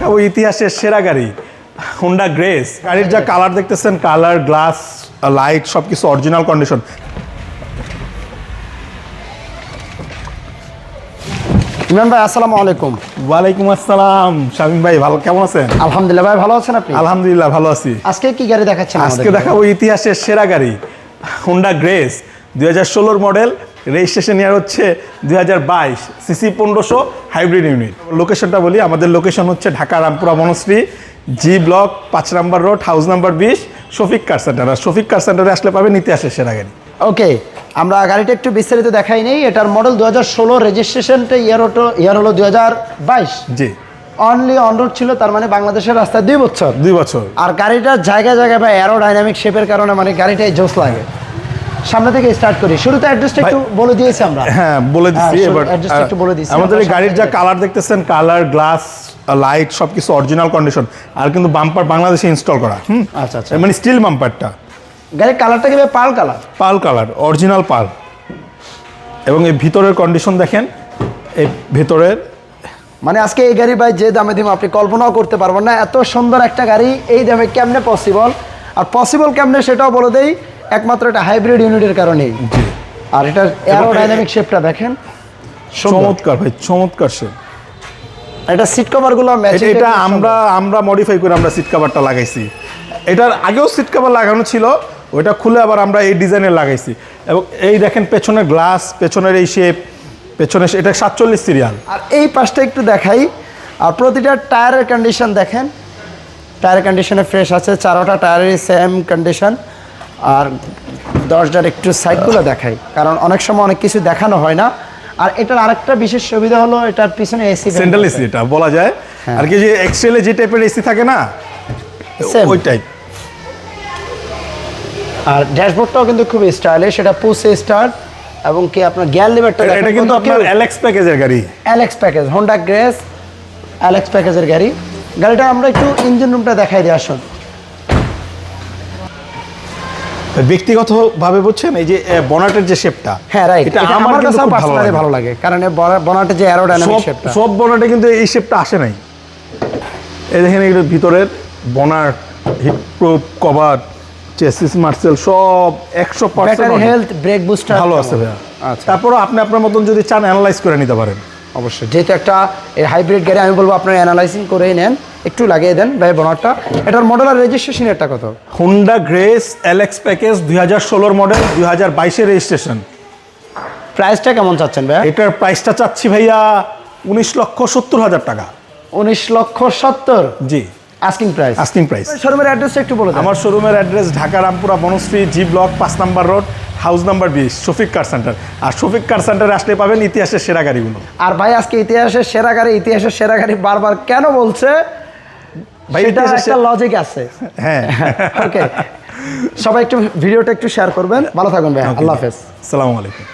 দেখাবো ইতিহাসের সেরা গাড়ি হোন্ডা গ্রেস গাড়ির যা কালার দেখতেছেন কালার গ্লাস লাইট সব কিছু অরিজিনাল কন্ডিশন ইমরান ভাই আসসালামু আলাইকুম। ওয়ালাইকুম আসসালাম শামিম ভাই ভালো কেমন আছেন? আলহামদুলিল্লাহ ভাই ভালো আছেন আপনি? আলহামদুলিল্লাহ ভালো আছি। আজকে কি গাড়ি দেখাচ্ছেন আজকে? দেখাবো ইতিহাসের সেরা গাড়ি হোন্ডা গ্রেস দুই হাজার ষোলোর মডেল রেজিস্ট্রেশন ইয়ার হচ্ছে দুই হাজার বাইশ সিসি পনেরোশো হাইব্রিড ইউনিট লোকেশনটা বলি আমাদের লোকেশন হচ্ছে ঢাকা রামপুরা মনশ্রী জি ব্লক পাঁচ নাম্বার রোড হাউস নাম্বার বিশ শফিক কার সেন্টার আর শফিক কার সেন্টারে আসলে পাবেন ইতিহাসের সেরা গাড়ি ওকে আমরা গাড়িটা একটু বিস্তারিত দেখাই নেই। এটার মডেল দু হাজার ষোলো রেজিস্ট্রেশনটা ইয়ার হতো ইয়ার হলো দু হাজার বাইশ। জি। অনলি অনরোড ছিল তার মানে বাংলাদেশের রাস্তায় দুই বছর। দুই বছর। আর গাড়িটার জায়গায় জায়গায় বা অ্যারো ডাইনামিক শেপের কারণে মানে গাড়িটাই জোস লাগে। সামনে থেকে স্টার্ট করি। শুরুতে অ্যাড্রেসটা একটু বলে দিয়েছি আমরা। হ্যাঁ বলে হ্যাঁ, এবার address টা একটু বলে দিচ্ছি। আমাদের গাড়ির যা কালার দেখতেছেন কালার গ্লাস লাইট সব কিছু অরিজিনাল কন্ডিশন আর কিন্তু বাম্পার বাংলাদেশে ইনস্টল করা। হুম? আচ্ছা আচ্ছা। মানে স্টিল বাম্পারটা গাড়ির কালারটা কি pearl colour pearl colour original pearl এবং এই ভিতরের কন্ডিশন দেখেন এই ভিতরের মানে আজকে এই গাড়ি ভাই যে দামে দিব আপনি কল্পনাও করতে পারবেন না। এত সুন্দর একটা গাড়ি এই দামে কেমনে পসিবল আর পসিবল কেমনে সেটাও বলে দেই একমাত্র এটা হাইব্রিড ইউনিটের কারণেই। আর এটার অ্যারোডাইনামিক শেপটা দেখেন। চমৎকার ভাই চমৎকার শেপ এটা সিট কভারগুলো ম্যাচিং এটা আমরা আমরা মডিফাই করে আমরা সিট কভারটা লাগাইছি। এটার আগেও সিট কভার লাগানো ছিল ওইটা খুলে আবার আমরা এই ডিজাইনের লাগাইছি। এবং এই দেখেন পেছনের গ্লাস পেছনের এই শেপ পেছনে এটা সাতচল্লিশ সিরিয়াল আর এই পাশটা একটু দেখাই। আর প্রতিটা টায়ারের কন্ডিশন দেখেন। টায়ারের কন্ডিশনে ফ্রেশ আছে চারোটা টায়ারেরই সেম কন্ডিশন আর দরজার একটু সাইডগুলো দেখাই কারণ অনেক সময় অনেক কিছু দেখানো হয় না। আর এটার আরেকটা বিশেষ সুবিধা হলো এটার পিছনে এসি সেন্ট্রাল এসি এটা বলা যায়। হ্যাঁ। আর কি যে এক্সেলে যে টাইপের এসি থাকে না. ওই টাইপ আর ড্যাশবোর্ডটাও কিন্তু খুব স্টাইলিশ এটা পুসে স্টার্ট এবং কি আপনার গিয়ার লিভারটা এটা কিন্তু আপনার এলএক্স প্যাকেজের গাড়ি। LX package Honda Grace LX প্যাকেজের গাড়ি। গাড়িটা আমরা একটু ইঞ্জিন রুমটা দেখাই দিই আসুন। ব্যক্তিগতভাবে বুঝছেন? এই যে বনাটের যে শেপটা হ্যাঁ রাইট এটা আমার কাছে পার্সোনালি লাগে। ভালো লাগে কারণ এই বনা- যে অ্যারোডাইনামিক শেপটা সব বনাটে কিন্তু এই শেপটা আসে নাই। এই দেখেন এগুলো ভিতরের bonnet heat proof cover chassis Marcel সব একশো battery percent health brake booster ভালো আছে ভাইয়া। আচ্ছা। তারপরও আপনি আপনার মতন যদি চান অ্যানালাইজ করে নিতে পারেন। অবশ্যই যেহেতু একটা এই হাইব্রিড গাড়ি আমি বলব আপনারা অ্যানালাইসিং করেই নেন। একটু লাগিয়ে দেন ভাই বনারটা এটার মডেল আর রেজিস্ট্রেশন এটা কত? হুন্ডা গ্রেস এলএক্স প্যাকেজ দুই হাজার ষোলোর মডেল দুই হাজার বাইশের রেজিস্ট্রেশন প্রাইসটা কেমন চাচ্ছেন ভাই এটার প্রাইসটা চাচ্ছি ভাইয়া উনিশ লক্ষ সত্তর হাজার টাকা। উনিশ লক্ষ সত্তর? জি। আস্কিং প্রাইস আস্কিং প্রাইস শোরুমের অ্যাড্রেসটা একটু বলে দেন। আমার শোরুমের address Dhaka Rampura Banasree G block পাঁচ নাম্বার রোড হাউস নাম্বার বিশ শফিক কার সেন্টার আর শফিক কার সেন্টারে আসলে পাবেন ইতিহাসের সেরা গাড়িগুলো। আর ভাই আজকে ইতিহাসের সেরা গাড়ি ইতিহাসের সেরা গাড়ি বারবার কেন বলছে? সেটা একটা লজিক আছে। হ্যাঁ। ওকে সবাই একটু ভিডিওটা একটু শেয়ার করবেন। ভালো থাকবেন ভাই। আল্লাহ হাফেজ। আসসালামু আলাইকুম।